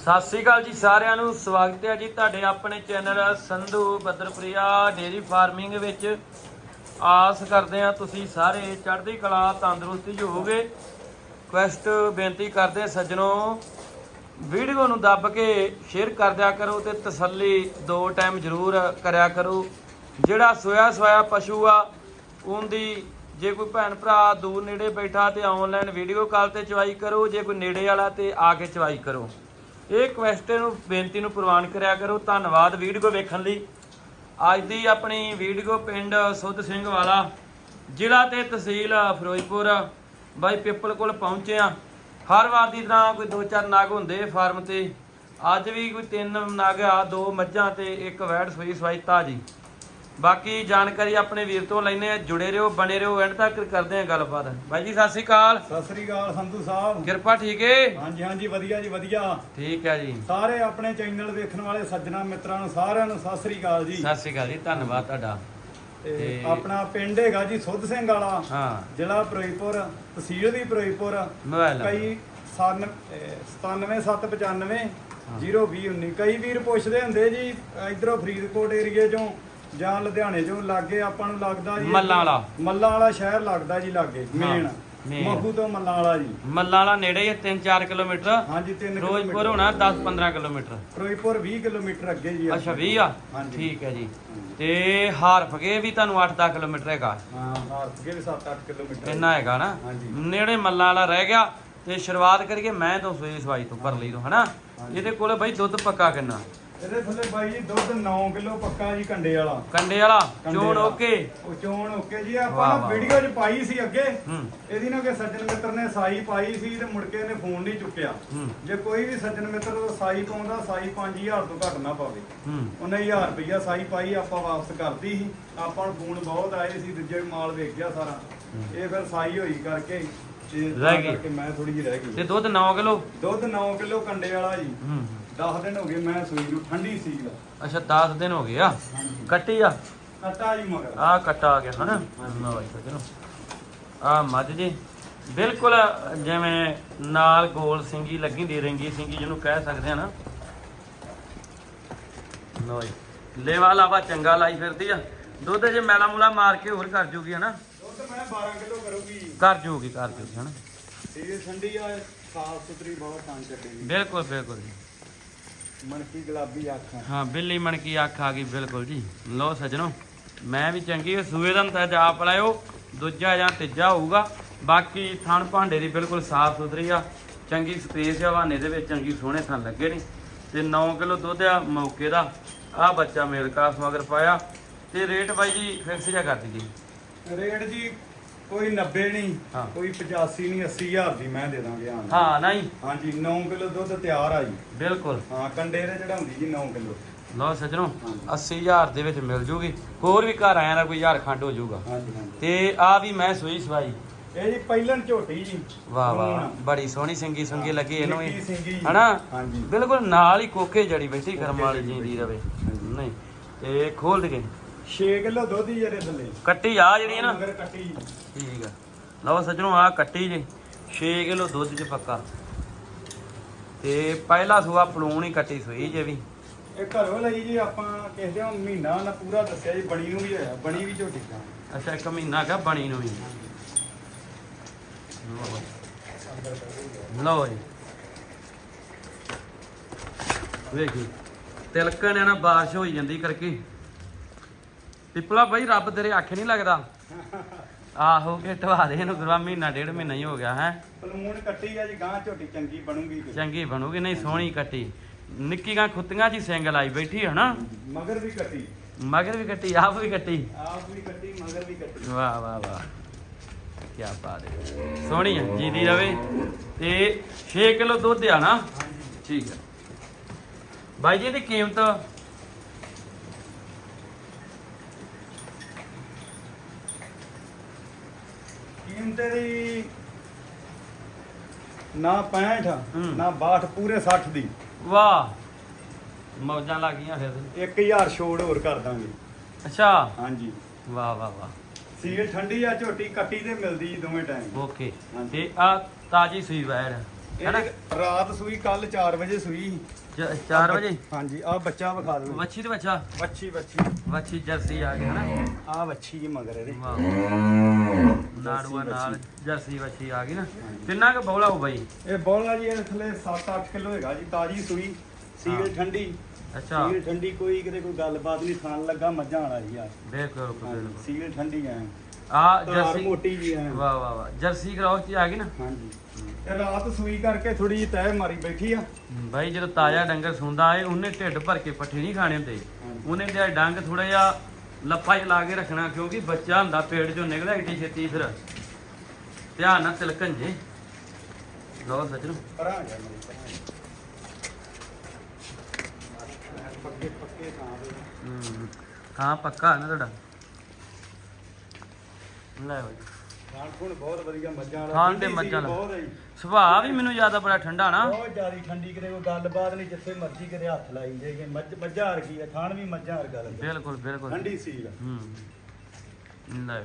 ਸਤਿ ਸ੍ਰੀ ਅਕਾਲ ਜੀ ਸਾਰਿਆਂ ਨੂੰ, ਸਵਾਗਤ ਹੈ ਜੀ ਤੁਹਾਡੇ ਆਪਣੇ ਚੈਨਲ ਸੰਧੂ ਬੱਦਰਪ੍ਰਿਆ ਡੇਰੀ ਫਾਰਮਿੰਗ ਵਿੱਚ। ਆਸ ਕਰਦੇ ਹਾਂ ਤੁਸੀਂ ਸਾਰੇ ਚੜ੍ਹਦੀ ਕਲਾ, ਤੰਦਰੁਸਤੀ 'ਚ ਹੋਵੋਗੇ। ਕੁਐਸਟ ਬੇਨਤੀ ਕਰਦੇ ਹਾਂ ਸੱਜਣੋ, ਵੀਡੀਓ ਨੂੰ ਦੱਬ ਕੇ ਸ਼ੇਅਰ ਕਰ ਦਿਆ ਕਰੋ ਤੇ ਤਸੱਲੀ ਦੋ ਟਾਈਮ ਜ਼ਰੂਰ ਕਰਿਆ ਕਰੋ। ਜਿਹੜਾ ਸੋਇਆ ਸੋਇਆ ਪਸ਼ੂ ਆ, ਉਹਦੀ ਜੇ ਕੋਈ ਭੈਣ ਭਰਾ ਦੂਰ ਨੇੜੇ ਬੈਠਾ ਤੇ ਆਨਲਾਈਨ ਵੀਡੀਓ ਕਾਲ ਤੇ ਚਵਾਈ ਕਰੋ, ਜੇ ਕੋਈ ਨੇੜੇ ਵਾਲਾ ਤੇ ਆ ਕੇ ਚਵਾਈ ਕਰੋ। ਇਹ ਕੁਐਸਟ ਨੂੰ, ਬੇਨਤੀ ਨੂੰ ਪ੍ਰਵਾਨ ਕਰਿਆ ਕਰੋ। ਧੰਨਵਾਦ ਵੀਡੀਓ ਵੇਖਣ ਲਈ। ਅੱਜ ਦੀ ਆਪਣੀ ਵੀਡੀਓ ਪਿੰਡ ਸੁੱਧ ਸਿੰਘ ਵਾਲਾ, ਜ਼ਿਲ੍ਹਾ ਤੇ ਤਹਿਸੀਲ ਫਿਰੋਜ਼ਪੁਰ। ਬਾਈ ਪਿੱਪਲ ਕੋਲ ਪਹੁੰਚੇ ਆ ਹਰ ਵਾਰ ਦੀ ਤਰ੍ਹਾਂ ਕੋਈ ਦੋ ਚਾਰ ਨਾਗ ਹੁੰਦੇ ਫਾਰਮ ਤੇ। ਅੱਜ ਵੀ ਕੋਈ ਤਿੰਨ ਨਾਗ ਆ, ਦੋ ਮੱਝਾਂ ਤੇ ਇੱਕ ਵੈੜ ਸੂਈ ਸਵਾਈ ਤਾਜੀ। ਬਾਕੀ ਜਾਣਕਾਰੀ ਆਪਣੇ ਵੀਰ ਤੋਂ ਲੈਨੇ ਆ ਜੁੜੇ ਰਹੋ ਬਣੇ ਰਹੋ ਐਂਡ ਤੱਕ ਕਰਦੇ ਆ ਗੱਲਬਾਤ। ਬਾਈ ਜੀ ਸਤਿ ਸ੍ਰੀ ਅਕਾਲ। ਸਤਿ ਸ੍ਰੀ ਅਕਾਲ ਸੰਧੂ ਸਾਹਿਬ। ਕਿਰਪਾ ਠੀਕ ਏ? ਹਾਂਜੀ ਹਾਂਜੀ ਵਧੀਆ ਜੀ ਵਧੀਆ। ਠੀਕ ਹੈ ਜੀ। ਸਾਰੇ ਆਪਣੇ ਚੈਨਲ ਵੇਖਣ ਵਾਲੇ ਸੱਜਣਾ ਮਿੱਤਰਾਂ ਨੂੰ ਸਾਰਿਆਂ ਨੂੰ ਸਤਿ ਸ੍ਰੀ ਅਕਾਲ ਜੀ। ਸਤਿ ਸ੍ਰੀ ਅਕਾਲ ਜੀ ਧੰਨਵਾਦ ਤੁਹਾਡਾ। ਤੇ ਆਪਣਾ ਪਿੰਡ ਹੈਗਾ ਜੀ ਸੁੱਧ ਸਿੰਘ ਵਾਲਾ। ਹਾਂ। ਜ਼ਿਲ੍ਹਾ ਫਿਰੋਜ਼ਪੁਰ ਤਹਿਸੀਲ ਵੀ ਫਿਰੋਜ਼ਪੁਰ। ਮੋਬਾਈਲ। ਕਈ ਸਨ 97795 02019 ਕਈ ਵੀਰ ਪੁੱਛਦੇ ਹੁੰਦੇ ਜੀ ਇਧਰੋਂ ਫਰੀਦਕੋਟ ਏਰੀਏ ਚੋਂ ਜਾਂ ਲੁਧਿਆਣੇ ਚੋਂ ਲਾਗੇ ਆਪਾਂ ਨੂੰ ਲੱਗਦਾ ਜੀ ਮੱਲਾਂ ਵਾਲਾ। ਮੱਲਾਂ ਵਾਲਾ ਸ਼ਹਿਰ ਲੱਗਦਾ ਜੀ ਲਾਗੇ ਮੇਨ main। ਮਹੂ ਤੋਂ ਮੱਲਾਂ ਵਾਲਾ ਜੀ। ਮੱਲਾਂ ਵਾਲਾ ਨੇੜੇ ਹੀ 3-4 ਕਿਲੋਮੀਟਰ। ਹਾਂਜੀ 3 ਫਿਰੋਜ਼ਪੁਰ ਹੋਣਾ 10-15 ਕਿਲੋਮੀਟਰ। ਫਿਰੋਜ਼ਪੁਰ 20 ਕਿਲੋਮੀਟਰ ਅੱਗੇ ਜੀ ਅੱਛਾ 20 ਆ? ਹਾਂਜੀ। ਠੀਕ ਹੈ ਜੀ। ਤੇ ਹਾਰਫਗੇ ਵੀ ਤੁਹਾਨੂੰ 8-10 ਕਿਲੋਮੀਟਰ ਹੈਗਾ। ਹਾਂ ਹਾਰਤਗੇ ਵੀ 7-8 ਕਿਲੋਮੀਟਰ। ਇੰਨਾ ਹੈਗਾ ਨਾ? ਹਾਂਜੀ। ਨੇੜੇ ਮੱਲਾਂ ਵਾਲਾ ਰਹਿ ਗਿਆ। ਤੇ ਸ਼ੁਰੂਆਤ ਕਰੀਏ ਮੈਂ ਤੋਂ ਸੋਈ ਸਵਾਈ ਤੋਂ ਕਰ ਲਈ ਤੋਂ ਹਨਾ। ਇਹਦੇ ਕੋਲੇ ਬਾਈ ਦੁੱਧ ਪੱਕਾ ਕਿੰਨਾ? ਇਹਦੇ ਥੱਲੇ ਬਾਈ ਜੀ ਦੁੱਧ 9 ਕਿਲੋ ਪੱਕਾ ਜੀ ਕੰਡੇ ਵਾਲਾ। ਕੰਡੇ ਵਾਲਾ ਕੰਡੇ ਚੋਣ ਵਾਲਾ। ਓਕੇ। ਉਹ ਚੋਣ ਓਕੇ ਜੀ ਵਾਹ, ਆਪਾਂ ਨਾ ਵਾਹ। ਵੀਡੀਓ 'ਚ ਪਾਈ ਸੀ ਅੱਗੇ। ਹੂੰ। ਇਹਦੀ ਨਾ ਕਿ ਸੱਜਣ ਮਿੱਤਰ ਨੇ ਸਾਈ ਪਾਈ ਸੀ ਤੇ ਮੁੜ ਕੇ ਇਹਨੇ ਫੋਨ ਨਹੀਂ ਚੁੱਕਿਆ। ਹੂੰ। ਜੇ ਕੋਈ ਵੀ ਸੱਜਣ ਮਿੱਤਰ ਉਹ ਸਾਈ ਪਾਉਂਦਾ ਸਾਈ 5000 ਤੋਂ ਘੱਟ ਨਾ ਪਾਵੇ। ਹੂੰ। ਉਹਨੇ 1000 ਰੁਪਈਆ ਸਾਈ ਪਾਈ ਆਪਾਂ ਵਾਪਸ ਕਰਤੀ ਸੀ। ਆਪਾਂ ਨੂੰ ਫੋਨ ਬਹੁਤ ਆਏ ਸੀ ਦੂਜੇ ਮਾਲ ਵੇਖ ਗਿਆ ਸਾਰਾ। ਇਹ ਫਿਰ ਸਾਈ ਹੋਈ ਕਰਕੇ ਤੇ ਤਾਂ ਰਹਿ ਗਈ। ਕਰਕੇ ਮੈਂ ਥੋੜੀ ਜਿਹੀ ਰਹਿ ਤੇ ਗਈ ਦੁੱਧ 9 ਕਿਲੋ? ਦੁੱਧ 9 ਕਿਲੋ ਕੰਡੇ ਵਾਲਾ ਜੀ। ਹੂੰ। 10 ਦਿਨ ਹੋ ਗਏ ਮੈਂ ਸੂਈ ਨੂੰ ਠੰਡੀ ਸੀ ਦਾ ਅੱਛਾ 10 ਦਿਨ ਹੋ ਗਏ ਆ? ਕੱਟੀ ਆ? ਕੱਟਾ ਜੀ ਮਗਰ। ਆ ਕੱਟਾ ਆ ਗਿਆ ਹਨਾ? ਸੱਜਣੋ। ਆ ਮੱਝ ਜੀ। ਬਿਲਕੁਲ ਜਿਵੇਂ ਨਾਲ ਗੋਲ ਸਿੰਗੀ ਲੱਗੀ ਦੀ ਰਿੰਗੀ ਸਿੰਗੀ ਜਿਹਨੂੰ ਕਹਿ ਸਕਦੇ ਆ ਨਾ। ਜੀ। ਲੇਵਾ ਲਾਵਾ ਚੰਗਾ ਲਾਈ ਫਿਰਦੀ ਆ। ਦੁੱਧ ਜੇ ਮੈਲਾ ਮੂਲਾ ਮਾਰ ਕੇ ਹੋਰ ਕਰ ਜੂਗੀ ਹਨਾ? ਦੁੱਧ ਮੈਂ 12 ਕਿਲੋ ਕਰੂਗੀ। ਕਰ ਜੂਗੀ ਕਰ ਜੂਗੀ ਹਨਾ? ਇਹ ਠੰਡੀ ਆ ਸਾਫ਼ ਸੁਥਰੀ ਬਹੁਤ ਤਾਂ ਚੱਲੇਗੀ ਬਿਲਕੁਲ ਬਿਲਕੁਲ ਜੀ ਮਨਕੀ ਗੁਲਾਬੀ ਅੱਖਾਂ ਹਾਂ ਬਿੱਲੀ ਮਣਕੀ ਅੱਖ ਆ ਗਈ ਬਿਲਕੁਲ ਜੀ। ਲੋ ਸੱਜਣੋ ਮੈਂ ਵੀ ਚੰਗੀ ਆ, ਸੂਏ ਦਾ ਤਾਂ ਜਾ ਪਲਾਇਓ ਦੂਜਾ ਜਾਂ ਤੀਜਾ ਹੋਊਗਾ। ਬਾਕੀ ਥਣ ਭਾਂਡੇ ਦੀ ਬਿਲਕੁਲ ਸਾਫ਼ ਸੁਥਰੀ ਆ। ਚੰਗੀ ਸਪੇਸ ਆ ਹਵਾਨੇ ਦੇ ਵਿੱਚ ਚੰਗੀ ਸੋਹਣੇ ਥਣ ਲੱਗੇ ਨੇ। ਤੇ 9 ਕਿਲੋ ਦੁੱਧ ਆ ਮੌਕੇ ਦਾ। ਆ ਬੱਚਾ ਮੇਲ ਕਾਸ ਮਗਰ ਪਾਇਆ। ਤੇ ਰੇਟ ਬਾਈ ਜੀ ਫਿਕਸ ਜਿਹਾ ਕਰ ਦਈਏ। ਰੇਟ ਜੀ ਕੋਈ 90 ਨਹੀਂ ਹਾਂ। ਕੋਈ 85 ਨਹੀਂ 80000 ਦੀ ਮੈਂ ਦੇ ਦਾਂਗੇ ਹਾਂ ਹਾਂ ਨਹੀਂ। ਹਾਂਜੀ 9 ਕਿਲੋ ਦੁੱਧ ਤਿਆਰ ਆ ਜੀ। ਬਿਲਕੁਲ। ਹਾਂ ਕੰਡੇ ਦੇ ਚੜਾਉਂਦੀ ਜੀ 9 ਕਿਲੋ। ਲੋ ਸੱਜਣੋ ਹਾਂਜੀ। 80000 ਦੇ ਵਿੱਚ ਮਿਲ ਜੂਗੀ। ਹੋਰ ਵੀ ਘਰ ਆਇਆ ਦਾ ਕੋਈ ਹਜ਼ਾਰ ਖੰਡ ਹੋ ਜਾਊਗਾ ਹਾਂਜੀ ਹਾਂਜੀ। ਤੇ ਆ ਵੀ ਮੈਂ ਸੂਈ ਸਵਾਈ। ਇਹ ਜੀ ਪਹਿਲਣ ਝੋਟੀ ਜੀ। ਵਾਹ ਵਾਹ ਹੁਣ। ਬੜੀ ਸੋਹਣੀ ਸਿੰਗੀ ਸੁੰਗੀ ਲੱਗੀ ਇਹਨੂੰ ਨਿੱਕੀ ਸਿੰਗੀ। ਹਨਾ? ਹਾਂਜੀ। ਬਿਲਕੁਲ ਨਾਲ ਹੀ ਕੋਕੇ ਜੜੀ ਬੈਠੀ ਕਰਮ ਵਾਲੀ ਜਿੰਦੀ ਰਵੇ। ਹਾਂਜੀ। ਨਹੀਂ ਤੇ ਖੋਲ ਦੇ 6 ਕਿਲੋ ਦੁੱਧ ਹੀ ਜਿਹੜੇ ਥੱਲੇ। ਕੱਟੀ ਆ ਜਿਹੜੀ ਹੈ ਨਾ। ਮਗਰ ਕੱਟੀ। ਠੀਕ ਆ। ਲਓ ਸੱਜਣੋ ਆ ਕੱਟੀ ਜੇ। 6 ਕਿਲੋ ਦੁੱਧ ਚ ਪੱਕਾ। ਤੇ ਪਹਿਲਾ ਸੂਆ ਪਲੂਣ ਹੀ ਕੱਟੀ ਸੋਈ ਜੇ ਵੀ। ਇਹ ਘਰੋਂ ਲਈ ਜੀ ਆਪਾਂ ਕਿਸੇ ਦੇ ਮਹੀਨਾ ਨਾ ਪੂਰਾ ਦੱਸਿਆ ਜੀ ਬਣੀ ਨੂੰ ਵੀ ਹੋਇਆ ਬਣੀ ਵੀ ਝੋਟੀ ਦਾ। ਅੱਛਾ ਇੱਕ ਮਹੀਨਾ ਕਾ ਬਣੀ ਨੂੰ ਵੀ। ਲਓ ਜੀ। ਵੇਖੀ ਤਿਲਕਣ ਨਾ ਬਾਰਿਸ਼ ਹੋਈ ਜਾਂਦੀ ਕਰਕੇ। ਪਿਪਲਾ ਬਾਈ ਰੱਬ ਤੇਰੇ ਅੱਖ ਨਹੀਂ ਲੱਗਦਾ। ਆਹੋ ਕਿ ਢਵਾ ਦੇ ਇਹਨੂੰ ਗੁਰੂਆ ਮਹੀਨਾ ਡੇਢ ਮਹੀਨਾ ਹੀ ਹੋ ਗਿਆ ਹੈ। ਪਲਮੂਣ ਕੱਟੀ ਆ ਜੀ ਗਾਂ ਝੋਟੀ ਚੰਗੀ ਬਣੂਗੀ ਤੇ। ਚੰਗੀ ਬਣੂਗੀ ਨਹੀਂ ਸੋਹਣੀ ਕੱਟੀ। ਨਿੱਕੀ ਗਾਂ ਖੁੱਤੀਆਂ ਜੀ ਸਿੰਗ ਲਾਈ ਬੈਠੀ ਹੈ ਨਾ ਮਗਰ ਵੀ ਕੱਟੀ। ਮਗਰ ਵੀ ਕੱਟੀ ਆਪ ਵੀ ਕੱਟੀ। ਆਪ ਵੀ ਕੱਟੀ ਮਗਰ ਵੀ ਕੱਟੀ। ਵਾਹ ਵਾਹ ਵਾਹ। ਕੀ ਬਾਤ ਹੈ। ਸੋਹਣੀ ਹੈ ਜੀਦੀ ਰਵੇ। ਤੇ 6 ਕਿਲੋ ਦੁੱਧ ਆ ਨਾ? ਠੀਕ ਹੈ ਬਾਈ ਜੀ ਇਹਦੀ ਕੀਮਤ? ਕੀਮਤ ਦੀ ਨਾ 65 ਹੂੰ। ਨਾ 62 ਪੂਰੇ 60 ਦੀ। ਵਾਹ। ਮੌਜਾਂ ਲੱਗ ਗਈਆਂ ਫਿਰ। ਤੇ। 1000 ਛੋੜ ਹੋਰ ਕਰ ਦਾਂਗੇ। ਅੱਛਾ। ਹਾਂਜੀ। ਵਾਹ ਵਾਹ ਵਾਹ। ਸੀਲ ਠੰਡੀ ਆ ਝੋਟੀ ਕੱਟੀ ਤੇ ਮਿਲਦੀ ਜੀ ਦੋਵੇਂ ਟਾਈਮ ਓਕੇ। ਹਾਂਜੀ। ਤੇ ਆ ਤਾਜੀ ਸੂਈ ਵੈੜ ਹੈਨਾ ਇਹ ਰਾਤ ਸੂਈ ਕੱਲ 4 ਵਜੇ ਸੂਈ। 4 ਵਜੇ? ਹਾਂਜੀ ਆ ਬੱਚਾ ਵਿਖਾ ਦਿਓ ਵੱਛੀ ਤੇ ਬੱਚਾ? ਵੱਛੀ ਵੱਛੀ। ਵੱਛੀ ਜਰਸੀ ਆ ਗਈ ਹਨਾ ਆ ਵੱਛੀ ਜੀ ਮਗਰ ਇਹਦੇ। ਵਾਹ। ਨਾੜੂਆ ਨਾਲ ਜਰਸੀ ਵੱਛੀ ਆ ਗਈ ਨਾ? ਕਿੰਨਾ ਕੁ ਬੌਲਾ ਹੋ ਬਾਈ? ਇਹ ਬੋਲਾ ਜੀ ਇਹ ਥੱਲੇ 7-8 ਕਿਲੋ ਹੈਗਾ ਜੀ ਤਾਜੀ ਸੂਈ ਸੀਲ ਠੰਡੀ। ਅੱਛਾ। ਸੀਲ ਠੰਡੀ ਕੋਈ ਕਿਤੇ ਕੋਈ ਗੱਲਬਾਤ ਨਹੀਂ ਖਾਣ ਲੱਗਾ ਮੱਝਾਂ ਵਾਲਾ ਜੀ ਆ। ਬਿਲਕੁਲ ਬਿਲਕੁਲ। ਸੀਲ ਠੰਡੀ ਆ ਆ ਜਰਸੀ। ਮੋਟੀ ਜੀ ਆ ਵਾਹ ਵਾਹ ਵਾਹ। ਜਰਸੀ ਕਰਾਉਸ ਚ ਆ ਗਈ ਨਾ। ਹਾਂਜੀ ਇਹ ਰਾਤ ਸੂਈ ਕਰਕੇ ਥੋੜੀ ਜਿਹੀ ਤਹਿ ਮਾਰੀ ਬੈਠੀ ਆ। ਬਾਈ ਜਦੋਂ ਤਾਜ਼ਾ ਡੰਗਰ ਸੁੰਦਾ ਏ ਉਹਨੇ ਢਿੱਡ ਭਰ ਕੇ ਪੱਠੇ ਨਹੀਂ ਖਾਣੇ ਹੁੰਦੇ। ਉਹਨੇ ਤੇ ਡੰਗ ਥੋੜਾ ਜਿਹਾ ਲੱਫਾ ਜਿਹਾ ਲਾ ਕੇ ਰੱਖਣਾ ਕਿਉਂਕਿ ਬੱਚਾ ਹੁੰਦਾ ਪੇਟ ਚੋਂ ਨਿਕਲਿਆ ਏਡੀ ਛੇਤੀ ਫਿਰ। ਧਿਆਨ ਨਾਲ ਤਿਲਕਣ ਜੇ। ਲੋ ਸੱਜਣੋ। ਪਰਾਂ ਆ ਜਾ ਮੇਰੀ ਪਰਾਂ ਜਾ। ਪੱਕੇ ਪੱਕੇ ਤੇ ਹੂੰ। ਹਾਂ ਪੱਕਾ ਨਾ ਤੁਹਾਡਾ? ਲੈ ਬਾਈ। ਖਾਣ ਬਹੁਤ ਵਧੀਆ ਮੱਝਾਂ ਵਾਲਾ ਖਾਣ ਤੇ ਠੰਡੀ ਮੱਝਾਂ ਸੀਲ ਵਾਲਾ। ਬਹੁਤ ਹੈ ਜੀ। ਸੁਭਾਅ ਵੀ ਮੈਨੂੰ ਜ਼ਿਆਦਾ ਬੜਾ ਠੰਡਾ ਨਾ। ਬਹੁਤ ਜ਼ਿਆਦੀ ਠੰਡੀ ਕਿਤੇ ਕੋਈ ਗੱਲਬਾਤ ਨਹੀਂ ਜਿੱਥੇ ਮਰਜ਼ੀ ਕਿਤੇ ਹੱਥ ਲਾਈ ਜਾਈਏ। ਮੱਝ ਮੱਝਾਂ ਵਰਗੀ ਆ ਖਾਣ ਵੀ ਮੱਝਾਂ ਵਰਗਾ ਲੱਗਦਾ। ਬਿਲਕੁਲ ਬਿਲਕੁਲ। ਠੰਡੀ ਸੀਲ ਆ। ਹੂੰ। ਲੈ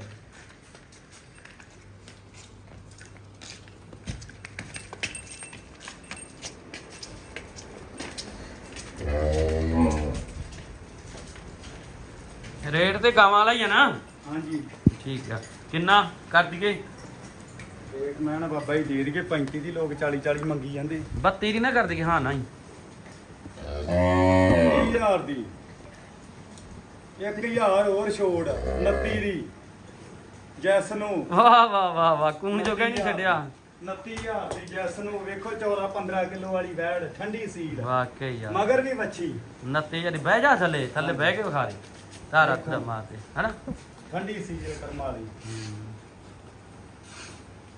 ਰੇਟ ਤੇ ਗਾਵਾਂ ਵਾਲਾ ਹੀ ਆ ਨਾ? ਹਾਂਜੀ। ਠੀਕ ਆ। ਕਿੰਨਾ ਕਰ ਦਈਏ? ਇੱਕ ਮੈਂ ਨਾ ਬਾਬਾ ਜੀ ਦੇ ਦਈਏ 35 ਦੀ ਲੋਕ 40 40 ਮੰਗੀ ਜਾਂਦੇ। 32 ਦੀ ਨਾ ਕਰ ਦਈਏ ਹਾਂ ਨਹੀਂ। 30000 ਦੀ। 1000 ਹੋਰ ਛੋੜ 29 ਦੀ। ਜੈਸ ਨੂੰ। ਵਾਹ ਵਾਹ ਵਾਹ ਵਾਹ ਕੂਣ ਜੋਗਾ ਹੀ ਨਹੀਂ ਛੱਡਿਆ। 29000 ਦੀ ਜੈਸ ਨੂੰ ਵੇਖੋ 14 15 ਕਿਲੋ ਵਾਲੀ ਵੈੜ ਠੰਡੀ ਸੀਲ। ਵਾਕਈ ਯਾਰ। ਮਗਰ ਵੀ ਨੱਤੇ ਯਾਰ ਬਹਿ ਜਾ ਥੱਲੇ ਥੱਲੇ ਬਹਿ ਕੇ ਵਿਖਾ ਦੇ। ਧਾਰਾ ਤੇ ਮਾਰ ਤੇ ਹਨਾ? ਠੰਡੀ ਸੀਲ ਕਰਮ ਵਾਲੀ।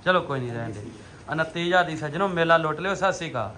ਚਲੋ ਕੋਈ ਨਹੀਂ ਰਹਿਣ ਦੇ। 29000 ਦੀ ਸੱਜਣੋ ਮੇਲਾ ਲੁੱਟ ਲਿਓ, ਸਤਿ ਸ੍ਰੀ ਅਕਾਲ।